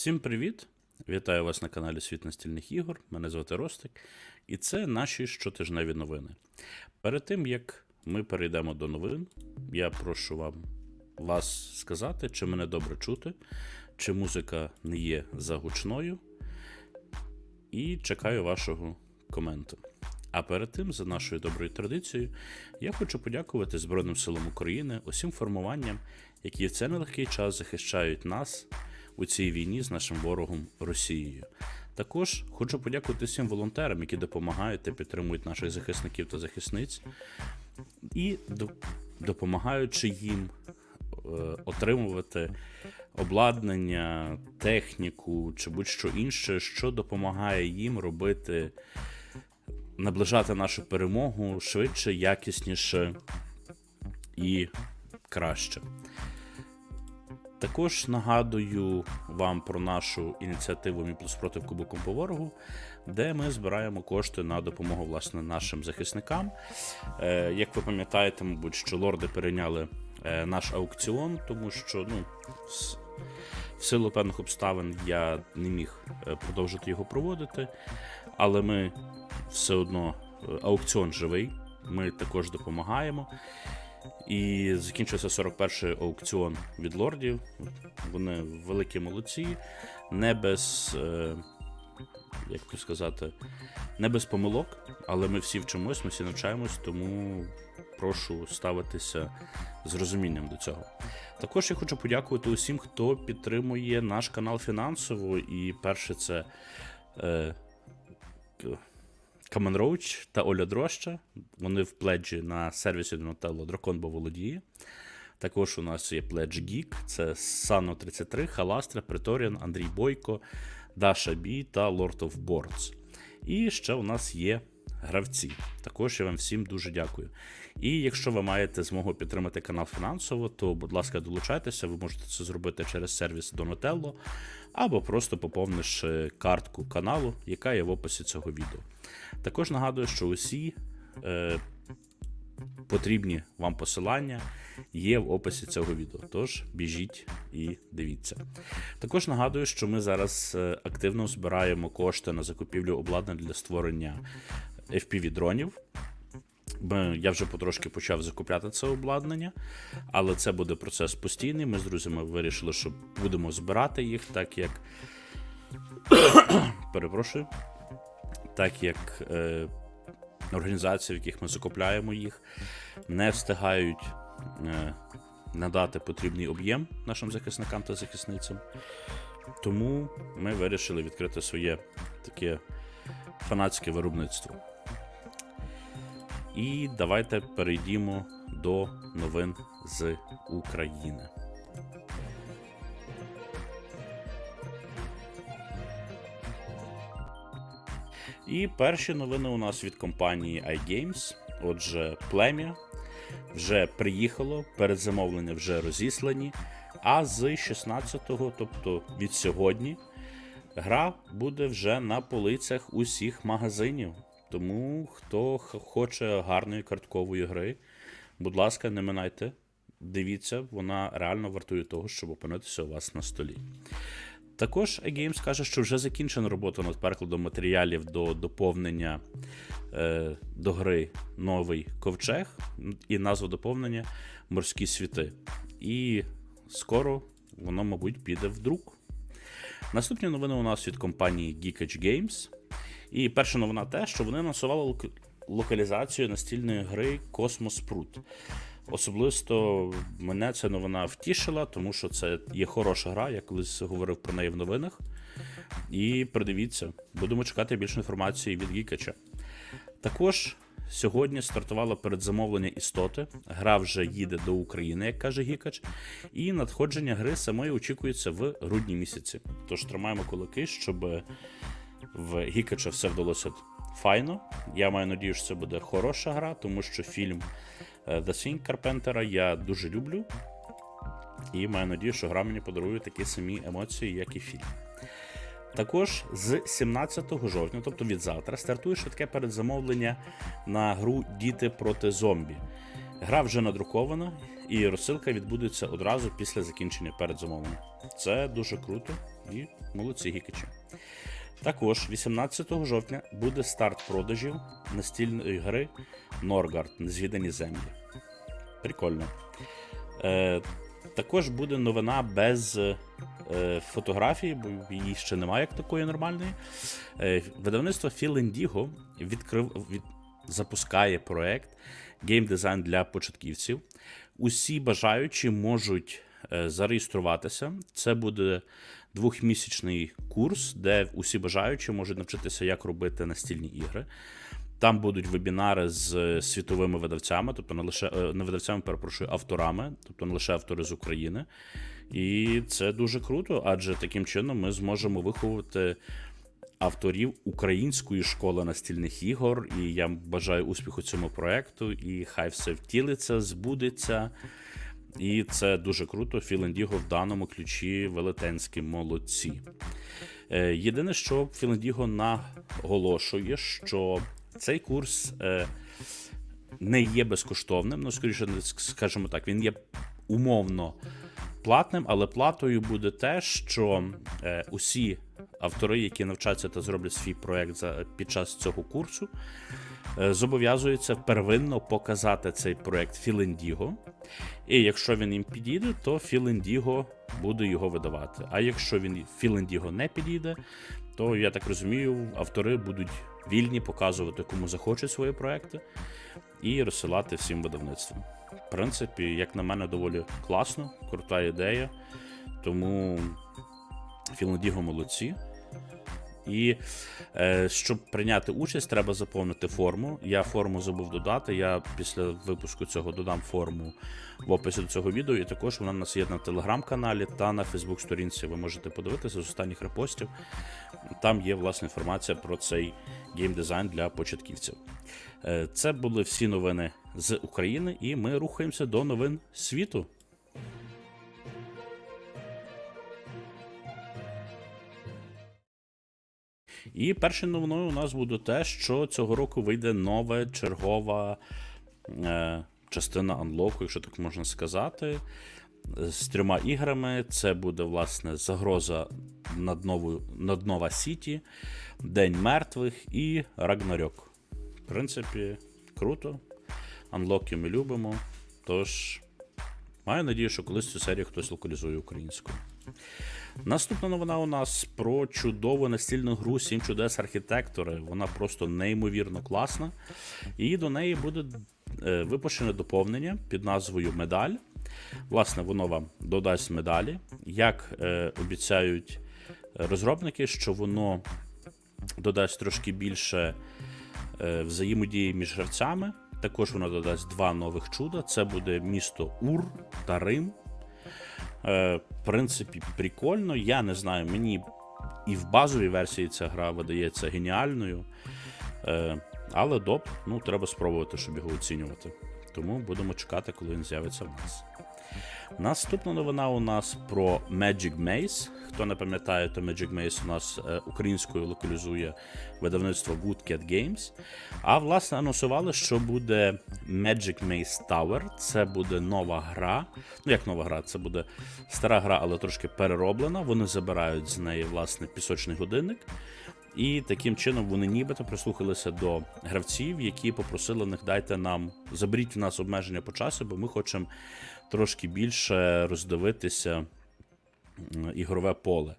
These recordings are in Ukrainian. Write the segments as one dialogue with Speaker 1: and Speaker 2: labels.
Speaker 1: Всім привіт! Вітаю вас на каналі Світ настільних ігор. Мене звати Ростик, і це наші щотижневі новини. Перед тим як ми перейдемо до новин, я прошу вам вас сказати, чи мене добре чути, чи музика не є загучною. І чекаю вашого коменту. А перед тим, за нашою доброю традицією, я хочу подякувати Збройним силам України, усім формуванням, які в цей нелегкий час захищають нас у цій війні з нашим ворогом Росією. Також хочу подякувати всім волонтерам, які допомагають та підтримують наших захисників та захисниць, і допомагаючи їм е, отримувати обладнання, техніку чи будь-що інше, що допомагає їм робити, наближати нашу перемогу швидше, якісніше і краще. Також нагадую вам про нашу ініціативу Мі плюс проти Кубоком по ворогу, де ми збираємо кошти на допомогу власне нашим захисникам. Е, як ви пам'ятаєте, мабуть, що лорди перейняли е, наш аукціон, тому що ну, в силу певних обставин я не міг е, продовжити його проводити, але ми все одно аукціон живий. Ми також допомагаємо. І закінчився 41-й аукціон від лордів. Вони великі молодці, не без, е, як би сказати, не без помилок, але ми всі вчимось, ми всі навчаємось, тому прошу ставитися з розумінням до цього. Також я хочу подякувати усім, хто підтримує наш канал фінансово. І перше, це е, Камен Роуч та Оля Дроща. Вони в пледжі на сервісі Donatello Дракон бо володіє. Також у нас є пледж Geek, це Сано 33, Халастра, Преторіан, Андрій Бойко, Даша Бі та Lord of Boards. І ще у нас є гравці. Також я вам всім дуже дякую. І якщо ви маєте змогу підтримати канал фінансово, то, будь ласка, долучайтеся, ви можете це зробити через сервіс Donatello, або просто поповнивши картку каналу, яка є в описі цього відео. Також нагадую, що усі е, потрібні вам посилання є в описі цього відео. Тож біжіть і дивіться. Також нагадую, що ми зараз е, активно збираємо кошти на закупівлю обладнань для створення FPV-дронів. Я вже потрошки почав закупляти це обладнання, але це буде процес постійний. Ми з друзями вирішили, що будемо збирати їх, так як. Перепрошую. Так як е, організації, в яких ми закупляємо їх, не встигають е, надати потрібний об'єм нашим захисникам та захисницям. Тому ми вирішили відкрити своє таке фанатське виробництво. І давайте перейдімо до новин з України. І перші новини у нас від компанії iGames. Отже, плем'я вже приїхало, передзамовлення вже розіслані. А з 16-го, тобто від сьогодні, гра буде вже на полицях усіх магазинів. Тому хто хоче гарної карткової гри, будь ласка, не минайте. Дивіться, вона реально вартує того, щоб опинитися у вас на столі. Також eGames каже, що вже закінчена робота над перекладом матеріалів до доповнення е, до гри новий ковчег і назва доповнення Морські світи. І скоро воно, мабуть, піде в друк. Наступні новини у нас від компанії Geekage Games. І перша новина те, що вони анонсували лок- локалізацію настільної гри Cosmos Prut. Особисто мене ця новина втішила, тому що це є хороша гра, я колись говорив про неї в новинах. І придивіться, будемо чекати більше інформації від Гікача. Також сьогодні стартувало передзамовлення істоти. Гра вже їде до України, як каже Гікач. І надходження гри самої очікується в грудні місяці. Тож тримаємо кулаки, щоб в Гікача все вдалося файно. Я маю надію, що це буде хороша гра, тому що фільм е, The Thing Карпентера я дуже люблю. І маю надію, що гра мені подарує такі самі емоції, як і фільм. Також з 17 жовтня, тобто від завтра, стартує швидке передзамовлення на гру Діти проти зомбі. Гра вже надрукована, і розсилка відбудеться одразу після закінчення передзамовлення. Це дуже круто і молодці гікачі. Також 18 жовтня буде старт продажів настільної гри Норгард Незвідані землі. Прикольно. Е, також буде новина без е, фотографії, бо її ще немає як такої нормальної. Е, видавництво Indigo відкрив, від, запускає проект геймдизайн для початківців. Усі бажаючі можуть е, зареєструватися. Це буде двохмісячний курс, де усі бажаючі можуть навчитися, як робити настільні ігри. Там будуть вебінари з світовими видавцями, тобто не лише е, не видавцями, перепрошую, авторами, тобто не лише автори з України. І це дуже круто, адже таким чином ми зможемо виховувати авторів української школи настільних ігор. І я бажаю успіху цьому проекту. І хай все втілиться, збудеться. І це дуже круто. Філендіго в даному ключі велетенські молодці. Е, Єдине, що Філендіго наголошує, що цей курс е, не є безкоштовним. Ну, скоріше, скажімо так, він є умовно платним, але платою буде те, що е, усі автори, які навчаться та зроблять свій проект за, під час цього курсу, е, зобов'язуються первинно показати цей проект Філендіго. І якщо він їм підійде, то Філендіго буде його видавати. А якщо він Філендіго не підійде, то я так розумію, автори будуть вільні показувати, кому захочуть свої проекти, і розсилати всім видавництвам. Принципі, як на мене, доволі класно, крута ідея. Тому Філендіго молодці. І е, щоб прийняти участь, треба заповнити форму. Я форму забув додати. Я після випуску цього додам форму в описі до цього відео. І також вона у нас є на телеграм-каналі та на Фейсбук-сторінці. Ви можете подивитися з останніх репостів. Там є власне інформація про цей геймдизайн для початківців. Е, це були всі новини з України, і ми рухаємося до новин світу. І першою новиною у нас буде те, що цього року вийде нова чергова е, частина анлоку, якщо так можна сказати. З трьома іграми. Це буде, власне, загроза над новою, над Нова Сіті, День мертвих і Рагнарьок. Принципі, круто. Анлоки ми любимо. Тож, маю надію, що колись цю серію хтось локалізує українською. Наступна новина у нас про чудову настільну гру 7 чудес архітектори. Вона просто неймовірно класна. І до неї буде е, випущене доповнення під назвою Медаль. Власне, воно вам додасть медалі. Як е, обіцяють розробники, що воно додасть трошки більше е, взаємодії між гравцями. Також воно додасть два нових чуда: це буде місто Ур та Рим. Е, В принципі, прикольно. Я не знаю, мені і в базовій версії ця гра видається геніальною. Е, Але доп, ну, треба спробувати, щоб його оцінювати. Тому будемо чекати, коли він з'явиться в нас. Наступна новина у нас про Magic Maze. Хто не пам'ятає, то Magic Maze у нас е, українською локалізує видавництво Woodcat Games. А власне анонсували, що буде Magic Maze Tower. Це буде нова гра. Ну, як нова гра, це буде стара гра, але трошки перероблена. Вони забирають з неї власне пісочний годинник. І таким чином вони нібито прислухалися до гравців, які попросили них дайте нам заберіть в нас обмеження по часу, бо ми хочемо трошки більше роздивитися ігрове поле.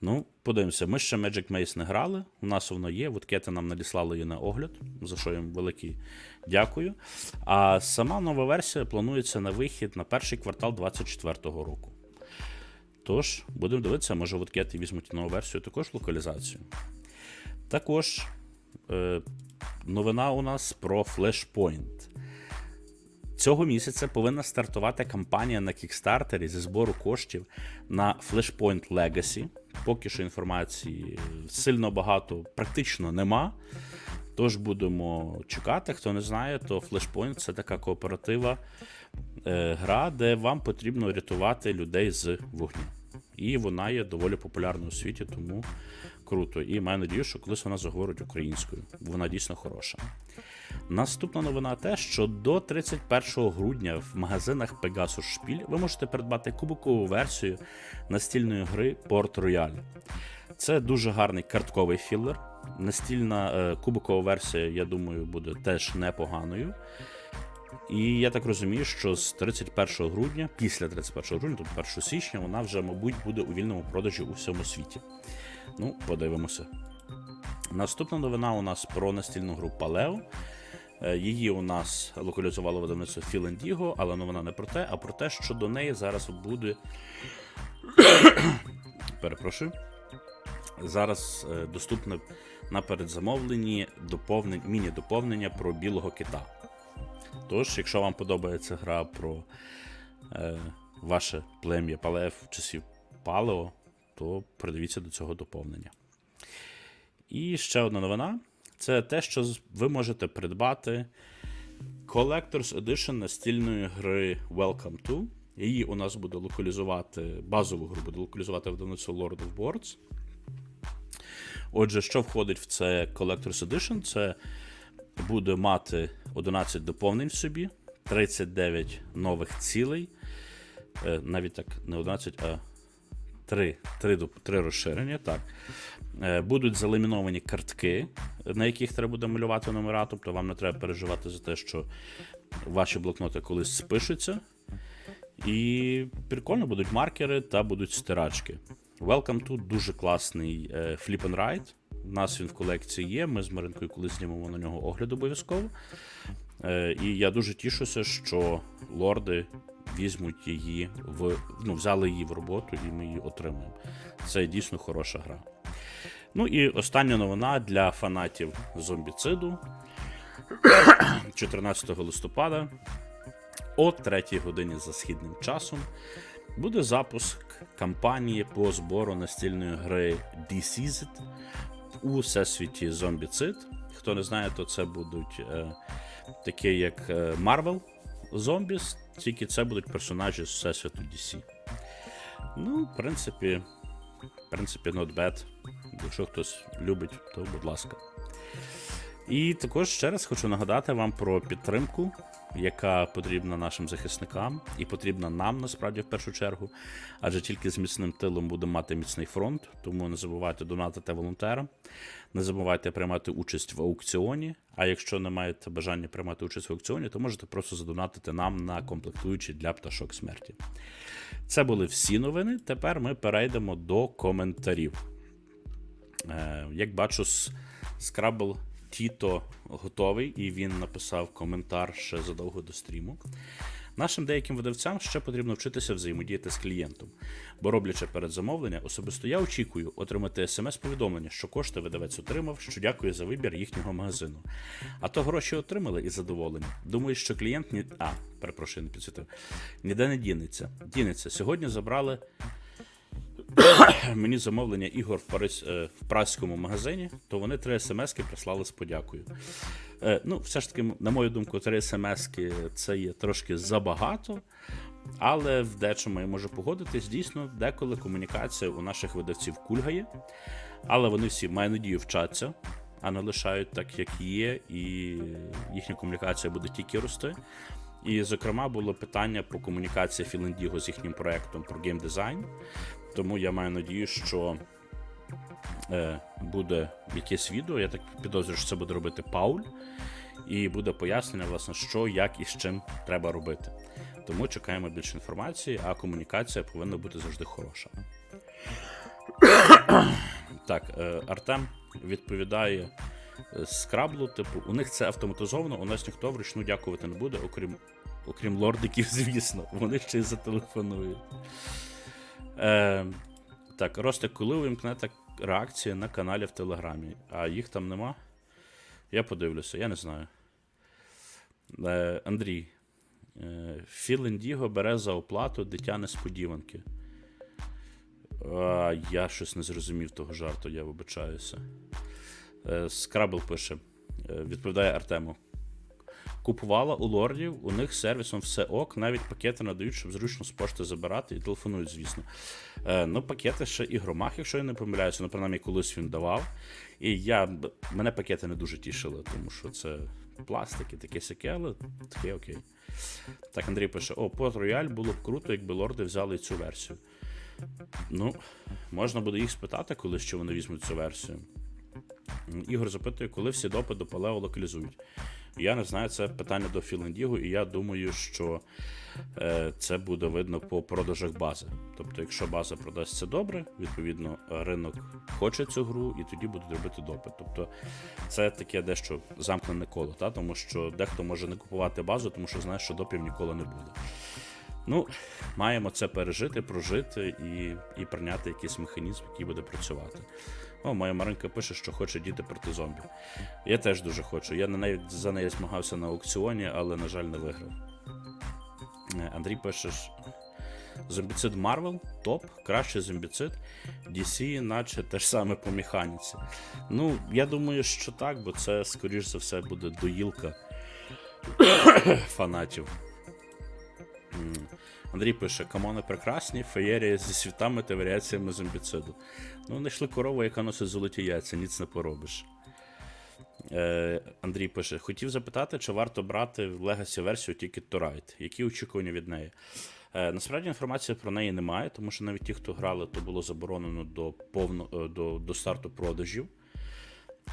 Speaker 1: Ну, подивимося, ми ще Magic Maze не грали. У нас воно є. Вудкети нам надіслали її на огляд, за що їм великий дякую. А сама нова версія планується на вихід на перший квартал 2024 року. Тож, будемо дивитися, може Вудкети візьмуть нову версію, також локалізацію. Також е, новина у нас про Flashpoint. Цього місяця повинна стартувати кампанія на кікстартері зі збору коштів на Flashpoint Legacy. Поки що інформації сильно багато практично нема. Тож будемо чекати. Хто не знає, то Flashpoint це така кооператива е, гра, де вам потрібно рятувати людей з вогню. І вона є доволі популярною у світі, тому круто. І маю надію, що колись вона заговорить українською, вона дійсно хороша. Наступна новина те, що до 31 грудня в магазинах Pegasus Spiel ви можете придбати кубикову версію настільної гри Port Royal. Це дуже гарний картковий філер. Настільна е, кубикова версія, я думаю, буде теж непоганою. І я так розумію, що з 31 грудня, після 31 грудня, тобто 1 січня, вона вже, мабуть, буде у вільному продажі у всьому світі. Ну, подивимося. Наступна новина у нас про настільну гру Paleo. Е, Її у нас локалізувало видавництво Філендіго, але новина не про те, а про те, що до неї зараз буде. Перепрошую. Зараз е, доступне на передзамовленні міні-доповнення про білого кита. Тож, якщо вам подобається гра про е, ваше плем'я Палев часів Палео, то придивіться до цього доповнення. І ще одна новина: це те, що ви можете придбати Collector's Edition настільної гри Welcome to. Її у нас буде локалізувати, базову гру буде локалізувати видавництво Lord of Boards. Отже, що входить в це Collector's Edition? Це буде мати 11 доповнень в собі, 39 нових цілей. Е, Навіть так, не 11, а 3, 3, 3 розширення. Так. Е, Будуть заламіновані картки, на яких треба буде малювати номера, тобто вам не треба переживати за те, що ваші блокноти колись спишуться. І прикольно будуть маркери та будуть стирачки. Welcome to дуже класний е, Flip and Ride. У нас він в колекції є. Ми з Маринкою колись знімемо на нього огляд обов'язково. Е, і я дуже тішуся, що лорди візьмуть її в ну, взяли її в роботу, і ми її отримаємо. Це дійсно хороша гра. Ну і остання новина для фанатів зомбіциду 14 листопада о 3 годині за східним часом буде запуск кампанії по збору настільної гри Deceased у всесвіті Зомбіцид. Хто не знає, то це будуть е, такі, як е, Marvel Zombies, тільки це будуть персонажі з всесвіту DC. Ну, в принципі, в принципі, not bad. Якщо хтось любить, то будь ласка. І також ще раз хочу нагадати вам про підтримку, яка потрібна нашим захисникам і потрібна нам насправді в першу чергу. Адже тільки з міцним тилом будемо мати міцний фронт. Тому не забувайте донатити волонтерам, не забувайте приймати участь в аукціоні. А якщо не маєте бажання приймати участь в аукціоні, то можете просто задонатити нам на комплектуючі для пташок смерті. Це були всі новини. Тепер ми перейдемо до коментарів. Е, як бачу, Scrabble Тіто готовий, і він написав коментар ще задовго до стріму. Нашим деяким видавцям ще потрібно вчитися взаємодіяти з клієнтом, бо роблячи передзамовлення, особисто я очікую отримати смс-повідомлення, що кошти видавець отримав, що дякує за вибір їхнього магазину. А то гроші отримали і задоволені. Думаю, що клієнт ні. А, перепрошую, не підсвітив. Ніде не дінеться. Дінеться. Сьогодні забрали мені замовлення ігор в, Париж, е, в праському магазині, то вони три смски прислали з подякою. Е, ну, все ж таки, на мою думку, три смски це є трошки забагато, але в дечому я можу погодитись. Дійсно, деколи комунікація у наших видавців кульгає, але вони всі, маю надію, вчаться, а не лишають так, як є, і їхня комунікація буде тільки рости. І, зокрема, було питання про комунікацію Філендіго з їхнім проектом про геймдизайн. Тому я маю надію, що е, буде якесь відео. Я так підозрюю, що це буде робити Пауль, і буде пояснення, власне, що, як і з чим треба робити. Тому чекаємо більше інформації, а комунікація повинна бути завжди хороша. Так, е, Артем відповідає е, з краблу, типу, у них це автоматизовано, у нас ніхто вручну дякувати не буде, окрім, окрім лордиків, звісно. Вони ще й зателефонують. Е, так, Ростик, коли увімкнете реакції на каналі в Телеграмі, а їх там нема? Я подивлюся, я не знаю. Е, Андрій. Е, Філ Індіго бере за оплату дитя несподіванки. А, я щось не зрозумів того жарту, я вибачаюся. Е, Скрабл пише, е, відповідає Артему. Купувала у лордів, у них сервісом все ок, навіть пакети надають, щоб зручно з пошти забирати і телефонують, звісно. Е, ну, пакети ще і громах, якщо я не помиляюся, ну, принаймні, колись він давав. І я, мене пакети не дуже тішили, тому що це пластики, таке сяке, але таке окей. Так, Андрій пише: О, Port Royal було б круто, якби лорди взяли цю версію. Ну, можна буде їх спитати, коли ще вони візьмуть цю версію. Ігор запитує, коли всі допи до Палео локалізують. Я не знаю, це питання до Філендігу, і я думаю, що е, це буде видно по продажах бази. Тобто, якщо база продасться добре, відповідно, ринок хоче цю гру, і тоді будуть робити допит. Тобто, це таке дещо замкнене коло, та? тому що дехто може не купувати базу, тому що знає, що допів ніколи не буде. Ну, маємо це пережити, прожити і, і прийняти якийсь механізм, який буде працювати. О, моя Маринка пише, що хоче діти проти зомбі. Я теж дуже хочу. Я на неї за неї змагався на аукціоні, але, на жаль, не виграв. Е, Андрій пише. Зомбіцид Марвел топ, кращий зомбіцид. DC, наче те ж саме по механіці. Ну, я думаю, що так, бо це, скоріш за все, буде доїлка фанатів. Андрій пише: камони прекрасні, феєрія зі світами та варіаціями зомбіциду. Ну, знайшли корову, яка носить золоті яйця, ніц не поробиш. Е, Андрій пише: хотів запитати, чи варто брати в Legacy версію to Ride? Які очікування від неї? Е, насправді інформації про неї немає, тому що навіть ті, хто грали, то було заборонено до, повно, е, до, до старту продажів.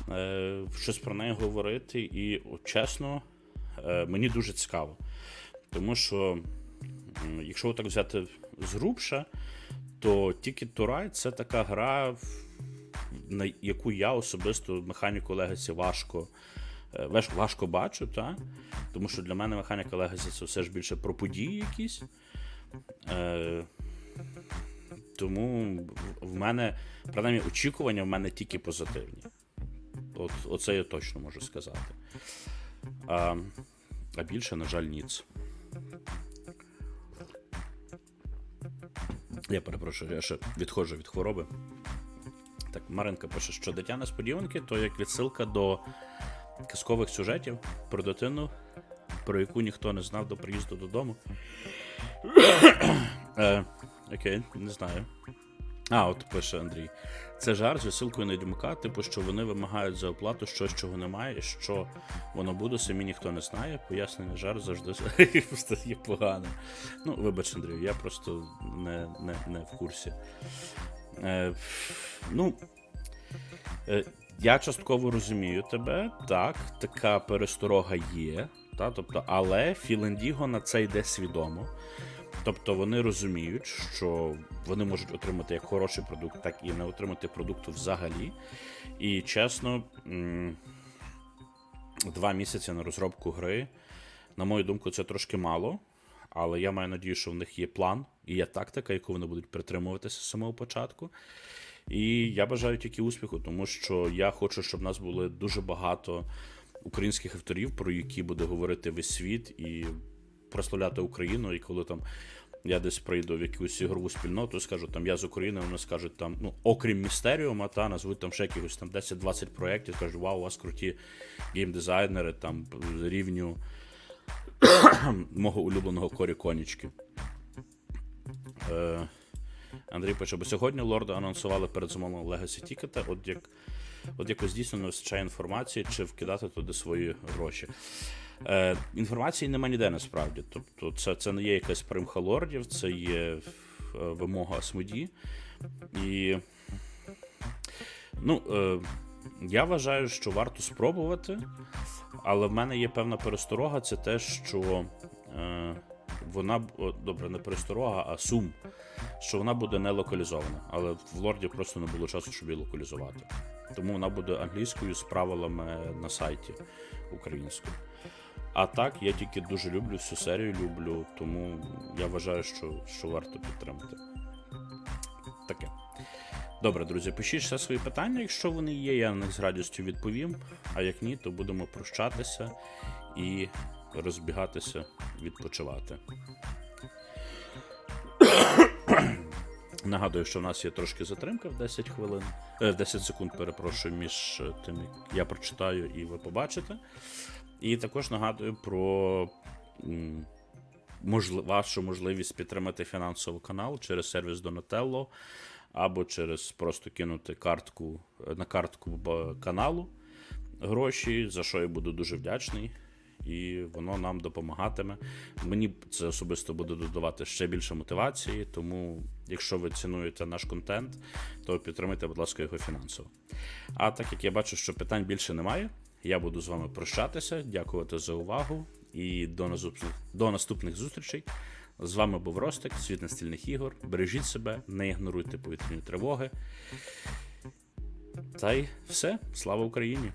Speaker 1: Е, щось про неї говорити, і от, чесно, е, мені дуже цікаво. Тому що, якщо так взяти згрубше, то Ticket to Ride це така гра, на яку я особисто механіку Legacy важко, е, важко бачу, та? тому що для мене механіка Legacy це все ж більше про події якісь. Е, тому в мене, принаймні, очікування в мене тільки позитивні. От, оце я точно можу сказати. А, а більше, на жаль, ніц. Я перепрошую, я ще відходжу від хвороби. Так, Маринка пише, що дитя несподіванки то як відсилка до казкових сюжетів про дитину, про яку ніхто не знав до приїзду додому. е, окей, не знаю. А, от пише Андрій. Це жарт з відсилкою на Дюмака, типу, що вони вимагають за оплату щось, чого немає, і що воно буде, самі ніхто не знає. Пояснення жарт завжди стає погано. Ну, вибач, Андрій, я просто не, не, не в курсі. Е, ну, е, я частково розумію тебе, так, така пересторога є, та, тобто, але Філендіго на це йде свідомо. Тобто вони розуміють, що вони можуть отримати як хороший продукт, так і не отримати продукту взагалі. І чесно, два місяці на розробку гри, на мою думку, це трошки мало. Але я маю надію, що в них є план і є тактика, яку вони будуть притримуватися з самого початку. І я бажаю тільки успіху, тому що я хочу, щоб в нас було дуже багато українських авторів, про які буде говорити весь світ і прославляти Україну. І коли там я десь прийду в якусь ігрову спільноту, скажу, там я з України, вони скажуть там, ну, окрім містеріума, та назвуть там ще якихось там 10-20 проєктів, кажуть, вау, у вас круті геймдизайнери, там рівню мого улюбленого Корі Конічки. Е, Андрій пише, бо сьогодні лорди анонсували перед замовленням Legacy Тікета, от як от якось дійсно не вистачає інформації, чи вкидати туди свої гроші. Е, інформації нема ніде насправді. Тобто, це, це не є якась примха лордів, це є е, вимога Асмоді. І ну, е, я вважаю, що варто спробувати, але в мене є певна пересторога, це те, що е, вона добре, не пересторога, а сум, що вона буде не локалізована. Але в лорді просто не було часу, щоб її локалізувати. Тому вона буде англійською з правилами на сайті українською. А так, я тільки дуже люблю всю серію, люблю, тому я вважаю, що, що варто підтримати. Таке. Добре, друзі, пишіть все свої питання, якщо вони є, я на них з радістю відповім. А як ні, то будемо прощатися і розбігатися, відпочивати. Нагадую, що в нас є трошки затримка в 10 хвилин, е, в 10 секунд, перепрошую, між е, тим, як я прочитаю і ви побачите. І також нагадую про м, можли- вашу можливість підтримати фінансово канал через сервіс Donatello або через просто кинути картку на картку каналу. гроші, за що я буду дуже вдячний. І воно нам допомагатиме. Мені це особисто буде додавати ще більше мотивації. Тому, якщо ви цінуєте наш контент, то підтримайте, будь ласка, його фінансово. А так як я бачу, що питань більше немає, я буду з вами прощатися, дякувати за увагу і до наступних, до наступних зустрічей. З вами був Ростик, світ настільних ігор. Бережіть себе, не ігноруйте повітряні тривоги. Та й все. Слава Україні!